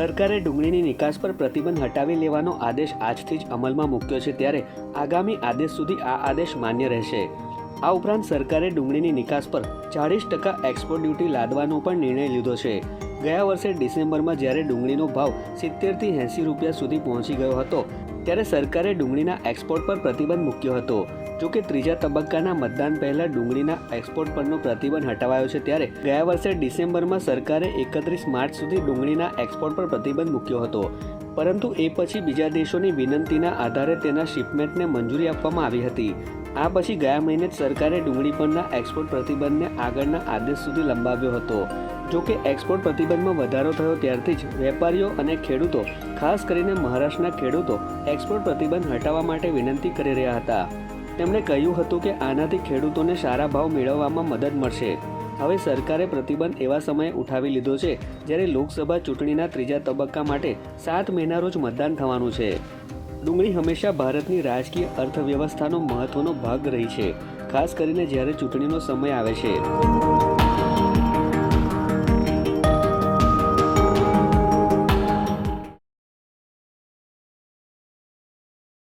સરકારે ડુંગળીની નિકાસ પર પ્રતિબંધ હટાવી લેવાનો આદેશ આજથી જ અમલમાં મૂક્યો છે ત્યારે આગામી આદેશ સુધી આ આદેશ માન્ય રહેશે. આ ઉપરાંત સરકારે ડુંગળીની નિકાસ પર ચાળીસ ટકા એક્સપોર્ટ ડ્યુટી લાદવાનો પણ નિર્ણય લીધો છે. ગયા વર્ષે ડિસેમ્બરમાં જ્યારે ડુંગળીનો ભાવ સિત્તેરથી એંસી રૂપિયા સુધી પહોંચી ગયો હતો, ત્યારે સરકારે ડુંગળીના એક્સપોર્ટ પર પ્રતિબંધ મૂક્યો હતો. જો કે ત્રીજા તબક્કાના મતદાન પહેલા ડુંગળીના એક્સપોર્ટ પરનો પ્રતિબંધ હટાવાયો છે ત્યારે ગયા વર્ષે ડિસેમ્બરમાં સરકારે એકત્રીસ માર્ચ સુધી ડુંગળીના એક્સપોર્ટ પર પ્રતિબંધ મૂક્યો હતો. પરંતુ એ પછી બીજા દેશોની વિનંતીના આધારે તેના શિપમેન્ટને મંજૂરી આપવામાં આવી હતી. આ પછી ગયા મહિને જ સરકારે ડુંગળી પરના એક્સપોર્ટ પ્રતિબંધને આગળના આદેશ સુધી લંબાવ્યો હતો. જો કે એક્સપોર્ટ પ્રતિબંધમાં વધારો થયો ત્યારથી જ વેપારીઓ અને ખેડૂતો, ખાસ કરીને મહારાષ્ટ્રના ખેડૂતો, એક્સપોર્ટ પ્રતિબંધ હટાવવા માટે વિનંતી કરી રહ્યા હતા. તેમણે કહ્યું હતું કે આનાથી ખેડૂતોને સારા ભાવ મેળવવામાં મદદ મળશે. હવે સરકારે પ્રતિબંધ એવા સમયે ઉઠાવી લીધો છે, જ્યારે લોકસભા ચૂંટણીના ત્રીજા તબક્કા માટે સાત મહિના રોજ મતદાન થવાનું છે. ડુંગળી હંમેશા ભારતની રાજકીય અર્થવ્યવસ્થાનો મહત્વનો ભાગ રહી છે, ખાસ કરીને જ્યારે ચૂંટણીનો સમય આવે છે.